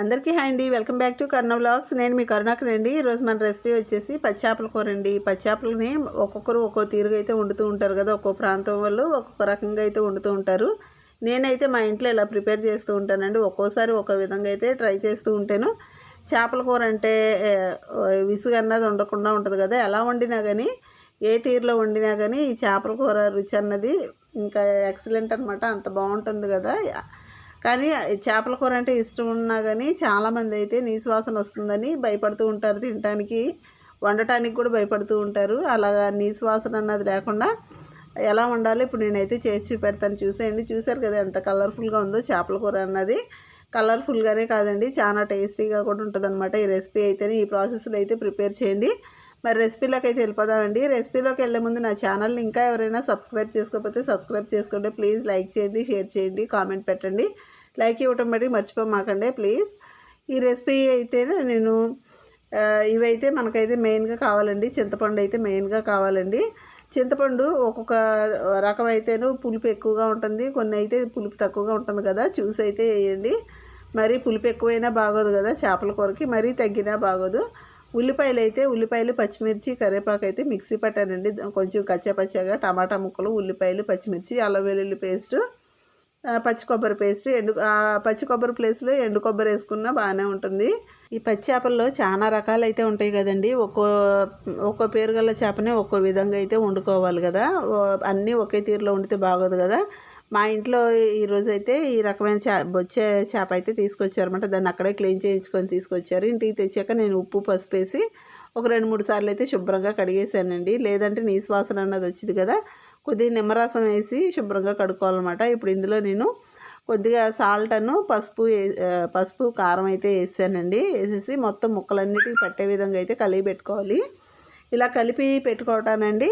అందరికీ హాయ్ అండి. Welcome back to Karuna vlogs. నేను మీ కరుణాకర్ అండి. ఈరోజు మన రెసిపీ వచ్చేసి పచ్చాపల కూర అండి. పచ్చాపలని ఒక్కొక్కరు ఒక్కో తీరుగా అయితే వండుతూ ఉంటారు కదా ఒక్కో ప్రాంతం వాళ్ళు ఒక్కొక్క రకంగా అయితే వండుతూ ఉంటారు. నేనైతే మా ఇంట్లో ఇలా ప్రిపేర్ చేస్తూ ఉంటానండి. ఒక్కోసారి ఒక విధంగా అయితే ట్రై చేస్తూ ఉంటాను. చేపల కూర అంటే విసుగన్నది విసుగు అన్నది ఉండకుండా ఉంటుంది కదా ఎలా వండినా కానీ ఏ తీరులో వండినా కానీ ఈ చేపల కూర రుచి అన్నది ఇంకా ఎక్సలెంట్ అనమాట అంత బాగుంటుంది కదా. కానీ చేపల కూర అంటే ఇష్టం ఉన్నా కానీ చాలామంది అయితే నీసువాసన వస్తుందని భయపడుతూ ఉంటారు తినటానికి. వండటానికి కూడా భయపడుతూ ఉంటారు. అలాగా నీసువాసన అన్నది లేకుండా ఎలా వండాలి ఇప్పుడు నేనైతే చేసి చూపెడతాను. చూసేయండి. చూసారు కదా ఎంత కలర్ఫుల్గా ఉందో చేపల కూర అన్నది. కలర్ఫుల్గానే కాదండి చాలా టేస్టీగా కూడా ఉంటుంది ఈ రెసిపీ అయితే ఈ ప్రాసెస్లో అయితే ప్రిపేర్ చేయండి. మరి రెసిపీలోకి అయితే వెళ్ళిపోదామండి. రెసిపీలోకి వెళ్ళే ముందు నా ఛానల్ని ఇంకా ఎవరైనా సబ్స్క్రైబ్ చేసుకోకపోతే సబ్స్క్రైబ్ చేసుకోండి. ప్లీజ్ లైక్ చేయండి షేర్ చేయండి కామెంట్ పెట్టండి. లైక్ ఇవ్వటం బట్టి మర్చిపోమాకండి ప్లీజ్. ఈ రెసిపీ అయితే నేను ఇవైతే మనకైతే మెయిన్గా కావాలండి. చింతపండు అయితే మెయిన్గా కావాలండి. చింతపండు ఒక్కొక్క రకం అయితేను పులుపు ఎక్కువగా ఉంటుంది. కొన్ని అయితే పులుపు తక్కువగా ఉంటుంది కదా చూసి అయితే వేయండి. మరి పులుపు ఎక్కువైనా బాగోదు కదా చేపల కూరకి మరీ తగ్గినా బాగోదు. ఉల్లిపాయలు అయితే ఉల్లిపాయలు పచ్చిమిర్చి కరివేపాకు అయితే మిక్సీ పట్టానండి. కొంచెం కచ్చాపచ్చాగా టమాటా ముక్కలు ఉల్లిపాయలు పచ్చిమిర్చి అల్లం వెల్లుల్లి పేస్ట్ పచ్చి కొబ్బరి పేస్ట్ ఎండు పచ్చి కొబ్బరి ప్లేస్లో ఎండు కొబ్బరి వేసుకున్నా బాగానే ఉంటుంది. ఈ పచ్చి చేపల్లో చాలా రకాలు అయితే ఉంటాయి కదండి. ఒక్కో ఒక్కో పేరు గల చేపనే ఒక్కో విధంగా అయితే వండుకోవాలి కదా. అన్నీ ఒకే తీరులో వండితే బాగోదు కదా. మా ఇంట్లో ఈరోజు అయితే ఈ రకమైన చే బొచ్చే చేప అయితే తీసుకొచ్చారనమాట దాన్ని అక్కడే క్లీన్ చేయించుకొని తీసుకొచ్చారు. ఇంటికి తెచ్చాక నేను ఉప్పు పసుపు వేసి ఒక రెండు మూడు సార్లు అయితే శుభ్రంగా కడిగేసానండి లేదంటే నీ వాసన అన్నది వచ్చింది కదా కొద్దిగా నిమ్మరసం వేసి శుభ్రంగా కడుక్కోవాలన్నమాట. ఇప్పుడు ఇందులో నేను కొద్దిగా సాల్ట్ అను పసుపు పసుపు కారం అయితే వేసానండి. వేసేసి మొత్తం ముక్కలన్నిటికీ పట్టే విధంగా అయితే కలిపి పెట్టుకోవాలి. ఇలా కలిపి పెట్టుకోవటానండి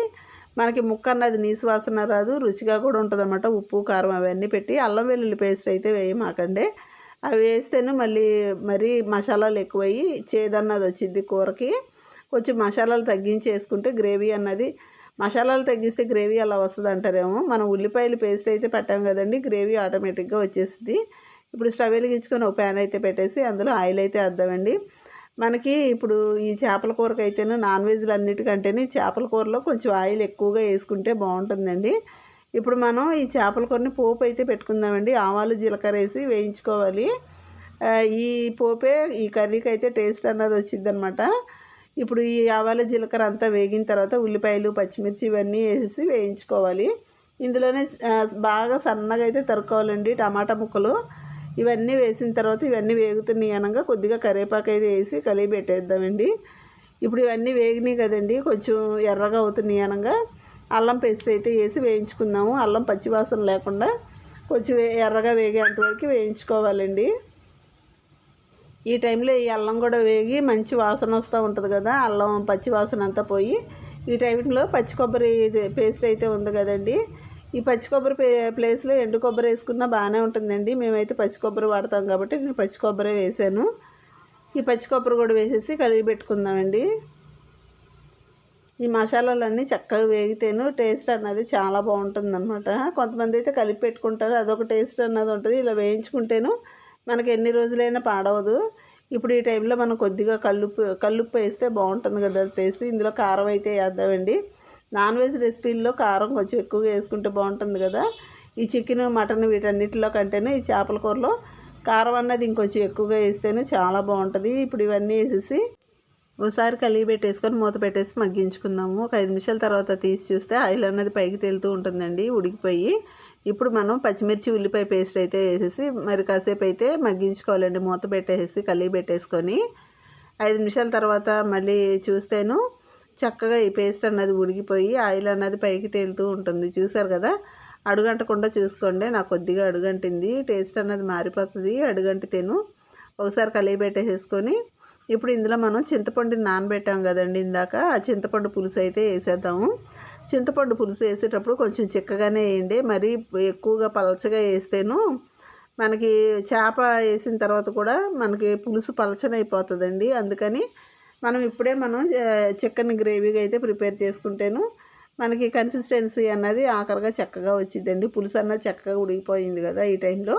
మనకి ముక్క అన్నది నీసు వాసన రాదు రుచిగా కూడా ఉంటుంది అన్నమాట ఉప్పు కారం అవన్నీ పెట్టి అల్లం వెల్లుల్లి పేస్ట్ అయితే వేయమాకండి. అవి వేస్తేనే మళ్ళీ మరీ మసాలాలు ఎక్కువయ్యి చేదన్నది వచ్చింది కూరకి. కొంచెం మసాలాలు తగ్గించి వేసుకుంటే గ్రేవీ అన్నది మసాలాలు తగ్గిస్తే గ్రేవీ అలా వస్తుంది అంటారేమో మనం ఉల్లిపాయలు పేస్ట్ అయితే పెట్టాం కదండి గ్రేవీ ఆటోమేటిక్గా వచ్చేసింది ఇప్పుడు స్టవ్ వెలిగించుకొని ఒక ప్యాన్ అయితే పెట్టేసి అందులో ఆయిల్ అయితే వద్దామండి మనకి ఇప్పుడు ఈ చేపల కూరకి అయితేనే నాన్ వెజ్లు అన్నిటికంటేనే ఈ చేపల కూరలో కొంచెం ఆయిల్ ఎక్కువగా వేసుకుంటే బాగుంటుందండి. ఇప్పుడు మనం ఈ చేపల కూరని పోపు అయితే పెట్టుకుందామండి. ఆవాలు జీలకర్ర వేసి వేయించుకోవాలి. ఈ పోపే ఈ కర్రీకి అయితే టేస్ట్ అన్నది వచ్చింది ఇప్పుడు ఈ ఆవాల జీలకర్ర అంతా వేగిన తర్వాత ఉల్లిపాయలు పచ్చిమిర్చి ఇవన్నీ వేసేసి వేయించుకోవాలి. ఇందులోనే బాగా సన్నగా అయితే తరుక్కోవాలండి టమాటా ముక్కలు. ఇవన్నీ వేసిన తర్వాత ఇవన్నీ వేగుతున్నాయి అనగా కొద్దిగా కరివేపాకు అయితే వేసి కలిపి పెట్టేద్దామండి. ఇప్పుడు ఇవన్నీ వేగినాయి కదండి కొంచెం ఎర్రగా అవుతున్నాయి అనగా. అల్లం పేస్ట్ అయితే వేసి వేయించుకుందాము. అల్లం పచ్చివాసన లేకుండా కొంచెం ఎర్రగా వేగేంతవరకు వేయించుకోవాలండి. ఈ టైంలో ఈ అల్లం కూడా వేగి మంచి వాసన వస్తూ ఉంటుంది కదా అల్లం పచ్చి వాసన అంతా పోయి ఈ టైంలో పచ్చి కొబ్బరి ఇది పేస్ట్ అయితే ఉంది కదండి. ఈ పచ్చి కొబ్బరి పే ప్లేస్లో ఎండు కొబ్బరి వేసుకున్నా బాగానే ఉంటుందండి. మేమైతే పచ్చి కొబ్బరి వాడతాం కాబట్టి నేను పచ్చి కొబ్బరి వేసాను. ఈ పచ్చి కొబ్బరి కూడా వేసేసి కలిగి పెట్టుకుందామండి. ఈ మసాలాలన్నీ చక్కగా వేగితేను టేస్ట్ అన్నది చాలా బాగుంటుంది అనమాట కొంతమంది అయితే కలిపి పెట్టుకుంటారు. అదొక టేస్ట్ అన్నది ఉంటుంది. ఇలా వేయించుకుంటేను మనకి ఎన్ని రోజులైనా పాడవదు. ఇప్పుడు ఈ టైంలో మనం కొద్దిగా కల్లుప్పు కల్లుప్పు వేస్తే బాగుంటుంది కదా టేస్ట్. ఇందులో కారం అయితే వేద్దామండి. నాన్ వెజ్ రెసిపీల్లో కారం కొంచెం ఎక్కువగా వేసుకుంటే బాగుంటుంది కదా. ఈ చికెన్ మటన్ వీటన్నిటిలో కంటేనే ఈ చేపల కూరలో కారం అన్నది ఇంకొంచెం ఎక్కువగా వేస్తేనే చాలా బాగుంటుంది. ఇప్పుడు ఇవన్నీ వేసేసి ఒకసారి కలిగి పెట్టేసుకొని మూత పెట్టేసి మగ్గించుకుందాము. ఒక ఐదు నిమిషాల తర్వాత తీసి చూస్తే ఆయిల్ అన్నది పైకి తేలుతూ ఉంటుందండి ఉడికిపోయి. ఇప్పుడు మనం పచ్చిమిర్చి ఉల్లిపాయ పేస్ట్ అయితే వేసేసి మరి కాసేపు అయితే మగ్గించుకోవాలండి. మూత పెట్టేసి కలిగి పెట్టేసుకొని ఐదు నిమిషాల తర్వాత మళ్ళీ చూస్తేను చక్కగా ఈ పేస్ట్ అన్నది ఉడికిపోయి ఆయిల్ అన్నది పైకి తేలుతూ ఉంటుంది. చూసారు కదా? అడుగంటకుండా చూసుకోండి. నాకు కొద్దిగా అడుగంటింది. టేస్ట్ అన్నది మారిపోతుంది. అడుగంటితేను. ఒకసారి కలిగి పెట్టేసేసుకొని ఇప్పుడు ఇందులో మనం చింతపండుని నానబెట్టాం కదండి ఇందాక. ఆ చింతపండు పులుసు అయితే వేసేద్దాము. చింతపండు పులుసు వేసేటప్పుడు కొంచెం చిక్కగానే వేయండి. మరీ ఎక్కువగా పలచగా వేస్తేను మనకి చేప వేసిన తర్వాత కూడా మనకి పులుసు పలచనైపోతుందండి. అందుకని మనం ఇప్పుడే మనం చికెన్ గ్రేవీగా అయితే ప్రిపేర్ చేసుకుంటేను మనకి కన్సిస్టెన్సీ అన్నది ఆఖరిగా చక్కగా వచ్చిందండి పులుసు అన్నది చక్కగా ఉడికిపోయింది కదా ఈ టైంలో.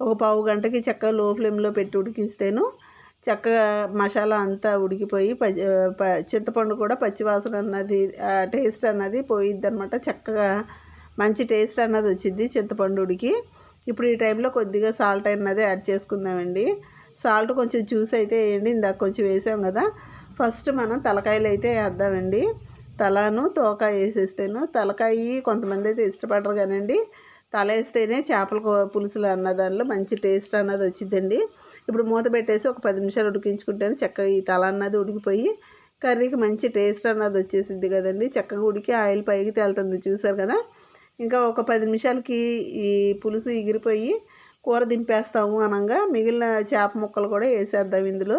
ఒక పావు గంటకి చక్కగా లో ఫ్లేమ్లో పెట్టి ఉడికిస్తేను చక్కగా మసాలా అంతా ఉడికిపోయి ప- చింతపండు కూడా పచ్చివాసన అన్నది టేస్ట్ అన్నది పోయిద్ది అనమాట చక్కగా మంచి టేస్ట్ అన్నది వచ్చింది చింతపండు ఉడికి. ఇప్పుడు ఈ టైంలో కొద్దిగా సాల్ట్ అన్నది యాడ్ చేసుకుందామండి. సాల్ట్ కొంచెం చూసి అయితే వేయండి. ఇందాక కొంచెం వేసాం కదా. ఫస్ట్ మనం తలకాయలు అయితే వేద్దామండి. తలను తోక వేసేస్తేను. తలకాయ కొంతమంది అయితే ఇష్టపడరు కానండి. తల వేస్తేనే చేపల పులుసులు అన్న దానిలో మంచి టేస్ట్ అన్నది వచ్చిందండి ఇప్పుడు మూత పెట్టేసి ఒక పది నిమిషాలు ఉడికించుకుంటేనే. చక్కగా ఈ తల అన్నది ఉడికిపోయి కర్రీకి మంచి టేస్ట్ అన్నది వచ్చేసింది కదండి. చక్కగా ఉడికి ఆయిల్ పైకి తేలుతుంది. చూసారు కదా. ఇంకా ఒక పది నిమిషాలకి ఈ పులుసు ఎగిరిపోయి కూర దింపేస్తాము అనగా మిగిలిన చేప ముక్కలు కూడా వేసేద్దాం ఇందులో.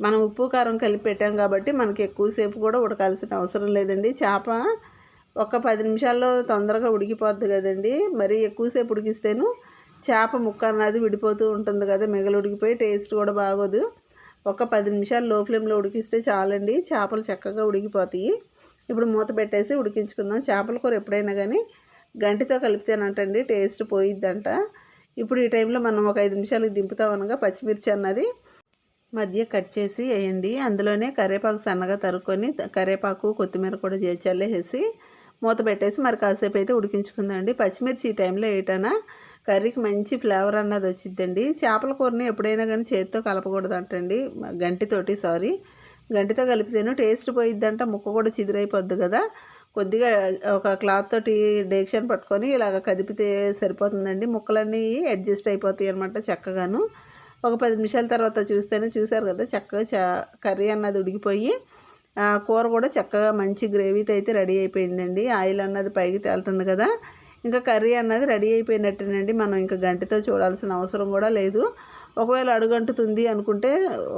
మనం ఉప్పు కారం కలిపి పెట్టాం కాబట్టి మనకి ఎక్కువసేపు కూడా ఉడకాల్సిన అవసరం లేదండి. చేప ఒక పది నిమిషాల్లో తొందరగా ఉడికిపోద్ది కదండి. మరి ఎక్కువసేపు ఉడికిస్తేను చేప ముక్క అన్నది విడిపోతూ ఉంటుంది కదా మిగలు ఉడికిపోయి టేస్ట్ కూడా బాగోదు. ఒక పది నిమిషాలు లో ఫ్లేమ్లో ఉడికిస్తే చాలండి. చేపలు చక్కగా ఉడికిపోతాయి. ఇప్పుడు మూత పెట్టేసి ఉడికించుకుందాం. చేపల కూర ఎప్పుడైనా కానీ గంటితో కలిపితేనంటండి టేస్ట్ పోయిద్దంట. ఇప్పుడు ఈ టైంలో మనం ఒక ఐదు నిమిషాలకు దింపుతామనగా పచ్చిమిర్చి అన్నది మధ్య కట్ చేసి వేయండి. అందులోనే కరివేపాకు సన్నగా తరుక్కొని కరివేపాకు కొత్తిమీర కూడా చేసి మూత పెట్టేసి మరి కాసేపు అయితే ఉడికించుకుందండి పచ్చిమిర్చి ఈ టైంలో వేయటాన కర్రీకి మంచి ఫ్లేవర్ అన్నది వచ్చిందండి చేపల కూరని ఎప్పుడైనా కానీ చేతితో కలపకూడదు అంటండి గంటితోటి సారీ. గంటితో కలిపితేను టేస్ట్ పోయిద్దంట. ముక్క కూడా చిదిరైపోద్ది కదా. కొద్దిగా ఒక క్లాత్ తోటి డేక్షన్ పట్టుకొని ఇలాగ కదిపితే సరిపోతుందండి. ముక్కలన్నీ అడ్జస్ట్ అయిపోతాయి అనమాట చక్కగాను. ఒక పది నిమిషాల తర్వాత చూస్తేనే చూసారు కదా చక్కగా చా కర్రీ అన్నది ఉడికిపోయి కూర కూడా చక్కగా మంచి గ్రేవీతో అయితే రెడీ అయిపోయిందండి. ఆయిల్ అన్నది పైకి తేలుతుంది కదా ఇంకా కర్రీ అన్నది రెడీ అయిపోయినట్టేనండి. మనం ఇంకా గంటితో చూడాల్సిన అవసరం కూడా లేదు. ఒకవేళ అడుగంటుతుంది అనుకుంటే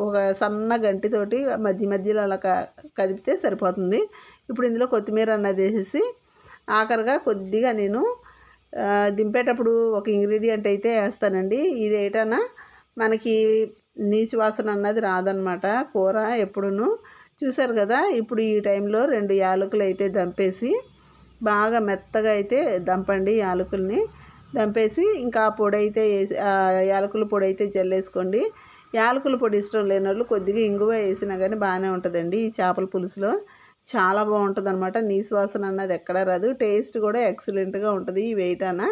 ఒక సన్న గంటితోటి మధ్య మధ్యలో అలా కదిపితే సరిపోతుంది. ఇప్పుడు ఇందులో కొత్తిమీర అన్నది వేసేసి ఆఖరిగా కొద్దిగా నేను దింపేటప్పుడు ఒక ఇంగ్రీడియంట్ అయితే వేస్తానండి. ఇది ఏంటన్నా మనకి నీచు వాసన అన్నది రాదనమాట కూర ఎప్పుడును చూసారు కదా ఇప్పుడు ఈ టైంలో రెండు యాలకులు అయితే దంపేసి బాగా మెత్తగా అయితే దంపండి యాలకుల్ని. దంపేసి ఇంకా పొడి అయితే వేసి యాలకుల పొడి అయితే జల్లేసుకోండి. యాలకుల పొడి ఇష్టం లేని వాళ్ళు కొద్దిగా ఇంగువ వేసినా కానీ బాగానే ఉంటుందండి ఈ చేపల పులుసులో. చాలా బాగుంటుంది అనమాట నీసువాసన అన్నది ఎక్కడా రాదు. టేస్ట్ కూడా ఎక్సలెంట్గా ఉంటుంది ఈ వేయటాన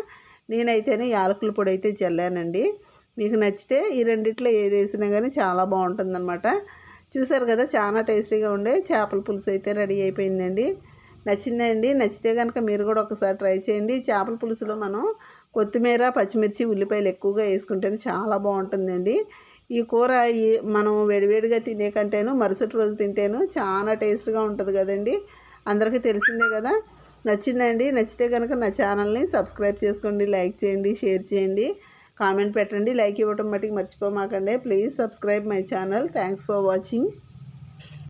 నేనైతేనే యాలకుల పొడి అయితే చల్లానండి మీకు నచ్చితే ఈ రెండిట్లో ఏది వేసినా కానీ చాలా బాగుంటుంది అనమాట చూసారు కదా చాలా టేస్టీగా ఉండే చేపల పులుసు అయితే రెడీ అయిపోయిందండి. నచ్చిందండి నచ్చితే కనుక మీరు కూడా ఒకసారి ట్రై చేయండి. చేపల పులుసులో మనం కొత్తిమీర పచ్చిమిర్చి ఉల్లిపాయలు ఎక్కువగా వేసుకుంటేనే చాలా బాగుంటుందండి. ఈ కూర ఈ మనం వేడివేడిగా తినే కంటేను మరుసటి రోజు తింటేను చాలా టేస్ట్గా ఉంటుంది కదండి. అందరికీ తెలిసిందే కదా. నచ్చిందండి. నచ్చితే కనుక నా ఛానల్ని సబ్స్క్రైబ్ చేసుకోండి లైక్ చేయండి షేర్ చేయండి కామెంట్ పెట్టండి. లైక్ ఇవ్వటం మట్టికి మర్చిపోమాకండి. Please subscribe my channel. Thanks for watching.